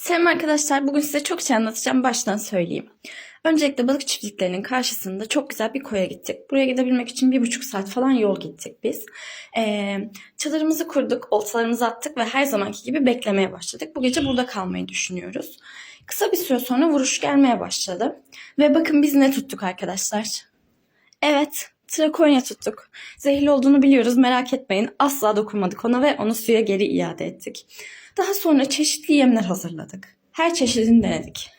Selam arkadaşlar. Bugün size çok şey anlatacağım. Baştan söyleyeyim. Öncelikle balık çiftliklerinin karşısında çok güzel bir koya gittik. Buraya gidebilmek için bir buçuk saat falan yol gittik biz. Ee, çadırımızı kurduk, oltalarımızı attık ve her zamanki gibi beklemeye başladık. Bu gece burada kalmayı düşünüyoruz. Kısa bir süre sonra vuruş gelmeye başladı. Ve bakın biz ne tuttuk arkadaşlar. Evet, trakonya tuttuk. Zehirli olduğunu biliyoruz merak etmeyin. Asla dokunmadık ona ve onu suya geri iade ettik. Daha sonra çeşitli yemler hazırladık. Her çeşidini denedik.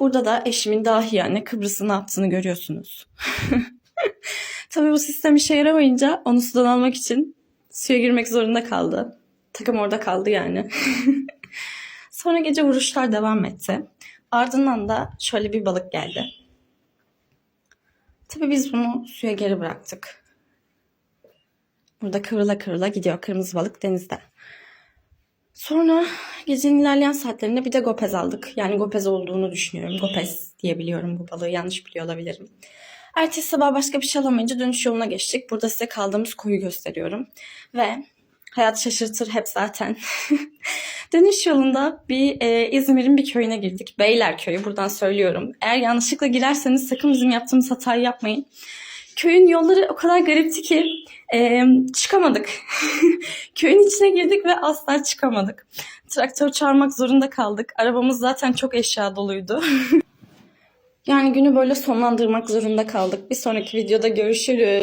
Burada da eşimin dahi yani Kıbrıs'ın ne yaptığını görüyorsunuz. Tabii bu sistem işe yaramayınca onu sudan almak için suya girmek zorunda kaldı. Takım orada kaldı yani. Sonra gece vuruşlar devam etti. Ardından da şöyle bir balık geldi. Tabii biz bunu suya geri bıraktık. Burada kıvrıla kıvrıla gidiyor kırmızı balık denizde. Sonra gecenin ilerleyen saatlerinde bir de gopez aldık. Yani gopez olduğunu düşünüyorum. Gopez diyebiliyorum bu balığı. Yanlış biliyor olabilirim. Ertesi sabah başka bir şey alamayınca dönüş yoluna geçtik. Burada size kaldığımız koyu gösteriyorum. Ve hayat şaşırtır hep zaten. dönüş yolunda bir e, İzmir'in bir köyüne girdik. Beyler köyü buradan söylüyorum. Eğer yanlışlıkla girerseniz sakın bizim yaptığımız hatayı yapmayın. Köyün yolları o kadar garipti ki e, çıkamadık. Köyün içine girdik ve asla çıkamadık. Traktör çağırmak zorunda kaldık. Arabamız zaten çok eşya doluydu. yani günü böyle sonlandırmak zorunda kaldık. Bir sonraki videoda görüşürüz.